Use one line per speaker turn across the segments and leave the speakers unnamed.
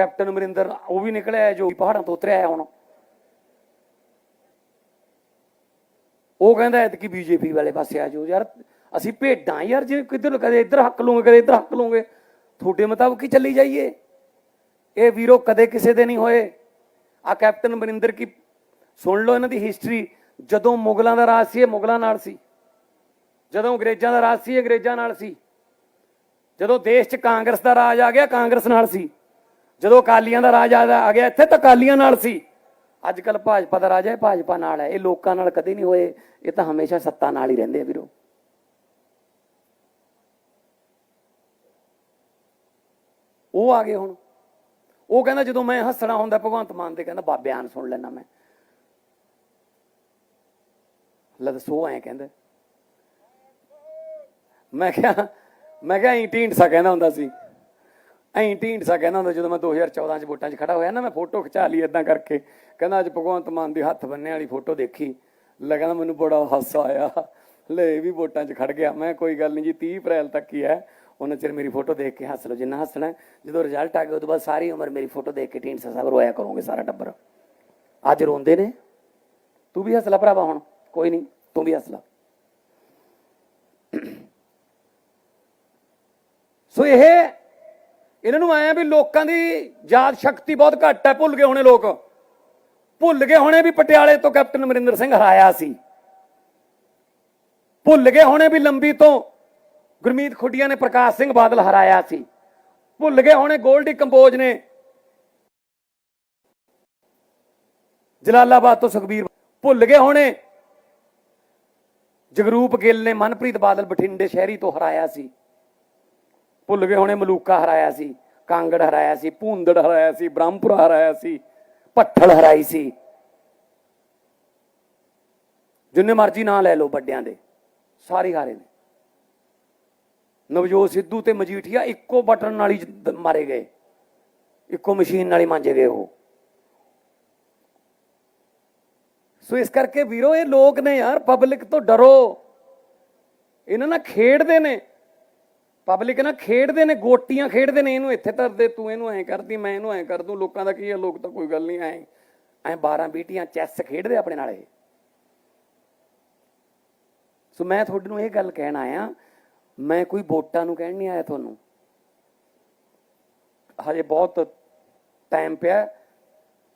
Captain Amarinder, ਉਹ ਵੀ ਨਿਕਲਿਆ ਜੋ ਪਹਾੜਾਂ ਤੋਂ ਉਤਰਿਆ ਹੈ ਹੁਣ। ਉਹ ਕਹਿੰਦਾ ਕਿ ਬੀਜੇਪੀ ਵਾਲੇ ਪਾਸੇ ਆ ਜਾਓ ਯਾਰ, ਅਸੀਂ ਭੇਡਾਂ ਯਾਰ, ਜੇ ਕਿੱਧਰ ਕਦੇ ਇੱਧਰ ਹੱਕ ਲੂਗੇ, ਕਦੇ ਇੱਧਰ ਹੱਕ ਲੂਗੇ, ਤੁਹਾਡੇ ਮੁਤਾਬਕ ਹੀ ਚੱਲੀ ਜਾਈਏ। ਇਹ ਵੀਰੋ ਕਦੇ ਕਿਸੇ ਦੇ ਨਹੀਂ ਹੋਏ। ਆ ਕੈਪਟਨ ਅਮਰਿੰਦਰ ਕੀ, ਸੁਣ ਲਓ ਇਹਨਾਂ ਦੀ ਹਿਸਟਰੀ ਜਦੋਂ ਮੁਗਲਾਂ ਦਾ ਰਾਜ ਸੀ, ਇਹ ਮੁਗਲਾਂ ਨਾਲ ਸੀ। ਜਦੋਂ ਅੰਗਰੇਜ਼ਾਂ ਦਾ ਰਾਜ ਸੀ ਅੰਗਰੇਜ਼ਾਂ ਨਾਲ ਸੀ। ਜਦੋਂ ਦੇਸ਼ 'ਚ ਕਾਂਗਰਸ ਦਾ ਰਾਜ ਆ ਗਿਆ, ਕਾਂਗਰਸ ਨਾਲ ਸੀ। ਜਦੋਂ ਅਕਾਲੀਆਂ ਦਾ ਰਾਜ ਆ ਗਿਆ ਇੱਥੇ ਤਾਂ ਅਕਾਲੀਆਂ ਨਾਲ ਸੀ। ਅੱਜ ਕੱਲ ਭਾਜਪਾ ਦਾ ਰਾਜ ਹੈ, ਭਾਜਪਾ ਨਾਲ ਹੈ। ਇਹ ਲੋਕਾਂ ਨਾਲ ਕਦੇ ਨਹੀਂ ਹੋਏ। ਇਹ ਤਾਂ ਹਮੇਸ਼ਾ ਸੱਤਾ ਨਾਲ ਹੀ ਰਹਿੰਦੇ ਆ ਵੀਰੋ। ਉਹ ਆ ਗਏ ਹੁਣ। ਉਹ ਕਹਿੰਦਾ, ਜਦੋਂ ਮੈਂ ਹੱਸਣਾ ਹੁੰਦਾ, ਭਗਵੰਤ ਮਾਨ ਦੇ ਕਹਿੰਦਾ ਬਾ ਬਿਆਨ ਸੁਣ ਲੈਣਾ ਮੈਂ। ਲਦਸੋ ਐ ਕਹਿੰਦਾ। ਮੈਂ ਕਿਹਾ ਮੈਂ ਕਿਹਾ ਐਂ ਢੀਂਡਸਾ ਕਹਿੰਦਾ ਹੁੰਦਾ ਸੀ। ਐਂ ਢੀਂਡਸਾ ਕਹਿੰਦਾ ਹੁੰਦਾ, ਜਦੋਂ ਮੈਂ 2014 ਚ ਵੋਟਾਂ 'ਚ ਖੜਾ ਹੋਇਆ ਨਾ, ਮੈਂ ਫੋਟੋ ਖਿਚਾ ਲਈ ਇਦਾਂ ਕਰਕੇ। ਕਹਿੰਦਾ ਅੱਜ ਭਗਵੰਤ ਮਾਨ ਦੀ ਹੱਥ ਬੰਨੇ ਵਾਲੀ ਫੋਟੋ ਦੇਖੀ। ਲੈ ਮੈਨੂੰ ਬੜਾ ਹਾਸਾ ਆਇਆ। ਲੈ ਵੀ ਵੋਟਾਂ 'ਚ ਖੜ ਗਿਆ। ਮੈਂ ਕੋਈ ਗੱਲ ਨਹੀਂ ਜੀ 30 ਅਪ੍ਰੈਲ ਤੱਕ ਹੀ ਹੈ। ਉਹਨਾਂ ਚਿਰ ਮੇਰੀ ਫੋਟੋ ਦੇਖ ਕੇ ਹੱਸ ਲਓ, ਜਿੰਨਾ ਹੱਸਣਾ ਜਦੋਂ ਰਿਜ਼ਲਟ ਆ ਗਿਆ ਉਸ ਤੋਂ ਬਾਅਦ ਸਾਰੀ ਉਮਰ ਮੇਰੀ ਫੋਟੋ ਦੇਖ ਕੇ ਢੀਂਡਸਾ ਸਾਹਿਬ ਰੋਇਆ ਕਰੋਗੇ ਸਾਰਾ ਟੱਬਰ। ਅੱਜ ਰੋਂਦੇ ਨੇ। ਤੂੰ ਵੀ ਹੱਸ ਲੈ ਭਰਾਵਾ ਹੁਣ, ਕੋਈ ਨਹੀਂ, ਤੂੰ ਵੀ ਹੱਸ ਲੈ। ਸੋ ਇਹ ਇਹਨਾਂ ਨੂੰ ਆਇਆ ਵੀ ਲੋਕਾਂ ਦੀ ਯਾਦ ਸ਼ਕਤੀ ਬਹੁਤ ਘੱਟ ਹੈ ਭੁੱਲ ਗਏ ਹੋਣੇ ਲੋਕ। ਭੁੱਲ ਗਏ ਹੋਣੇ ਵੀ ਪਟਿਆਲੇ ਤੋਂ ਕੈਪਟਨ ਅਮਰਿੰਦਰ ਸਿੰਘ ਹਰਾਇਆ ਸੀ। ਭੁੱਲ ਗਏ ਹੋਣੇ ਵੀ ਲੰਬੀ ਤੋਂ ਗੁਰਮੀਤ ਖੁੱਡੀਆਂ ਨੇ ਪ੍ਰਕਾਸ਼ ਸਿੰਘ ਬਾਦਲ ਹਰਾਇਆ ਸੀ। ਭੁੱਲ ਗਏ ਹੋਣੇ ਗੋਲਡੀ ਕੰਬੋਜ ਨੇ ਜਲਾਲਾਬਾਦ ਤੋਂ ਸੁਖਬੀਰ ਭੁੱਲ ਗਏ ਹੋਣੇ ਜਗਰੂਪ ਗਿੱਲ ਨੇ ਮਨਪ੍ਰੀਤ ਬਾਦਲ ਬਠਿੰਡੇ ਸ਼ਹਿਰੀ ਤੋਂ ਹਰਾਇਆ ਸੀ। ਭੁੱਲ ਗਏ ਹੋਣੇ, ਮਲੂਕਾ ਹਰਾਇਆ ਸੀ, ਕਾਂਗੜ ਹਰਾਇਆ ਸੀ, ਭੂੰਦੜ ਹਰਾਇਆ ਸੀ, ਬ੍ਰਹਮਪੁਰਾ ਹਰਾਇਆ ਸੀ ਪੱਠਲ ਹਰਾਈ ਸੀ। ਜਿੰਨੇ ਮਰਜ਼ੀ ਨਾਂ ਲੈ ਲਓ ਵੱਡਿਆਂ ਦੇ, ਸਾਰੇ ਹਾਰੇ ਨੇ। ਨਵਜੋਤ ਸਿੱਧੂ ਤੇ ਮਜੀਠੀਆ ਇੱਕੋ ਬਟਨ ਨਾਲ ਹੀ ਮਾਰੇ ਗਏ। ਇੱਕੋ ਮਸ਼ੀਨ ਨਾਲ ਹੀ ਮਾਂਜੇ ਗਏ ਉਹ। ਸੋ ਇਸ ਕਰਕੇ ਵੀਰੋ, ਇਹ ਲੋਕ ਨੇ ਯਾਰ, ਪਬਲਿਕ ਤੋਂ ਡਰੋ। ਇਹਨਾਂ ਨਾਲ ਖੇਡਦੇ ਨੇ। ਪਬਲਿਕ ਨਾ ਖੇਡਦੇ ਨੇ, ਗੋਟੀਆਂ ਖੇਡਦੇ ਨੇ, ਇਹਨੂੰ ਇੱਥੇ ਧਰਦੇ, ਤੂੰ ਇਹਨੂੰ ਐਂ ਕਰਦੀ, ਮੈਂ ਇਹਨੂੰ ਐਂ ਕਰ ਦੂੰ, ਲੋਕਾਂ ਦਾ ਕੀ ਹੈ, ਲੋਕ ਤਾਂ ਕੋਈ ਗੱਲ ਨਹੀਂ, ਐਂ ਐਂ 12 ਬੀਟੀਆਂ ਚੈਸ ਖੇਡਦੇ ਆਪਣੇ ਨਾਲ ਇਹ। ਸੋ ਮੈਂ ਤੁਹਾਡੇ ਨੂੰ ਇਹ ਗੱਲ ਕਹਿਣ ਆਇਆ, ਮੈਂ ਕੋਈ ਵੋਟਾਂ ਨੂੰ ਕਹਿਣ ਨਹੀਂ ਆਇਆ ਤੁਹਾਨੂੰ। ਹਜੇ ਬਹੁਤ ਟਾਈਮ ਪਿਆ,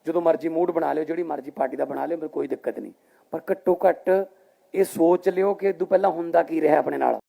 ਜਦੋਂ ਮਰਜ਼ੀ ਮੂਡ ਬਣਾ ਲਿਓ, ਜਿਹੜੀ ਮਰਜ਼ੀ ਪਾਰਟੀ ਦਾ ਬਣਾ ਲਿਓ, ਮੈਨੂੰ ਕੋਈ ਦਿੱਕਤ ਨਹੀਂ। ਪਰ ਘੱਟੋ ਘੱਟ ਇਹ ਸੋਚ ਲਿਓ ਕਿ ਇਦੋਂ ਪਹਿਲਾਂ ਹੁੰਦਾ ਕੀ ਰਿਹਾ ਆਪਣੇ ਨਾਲ।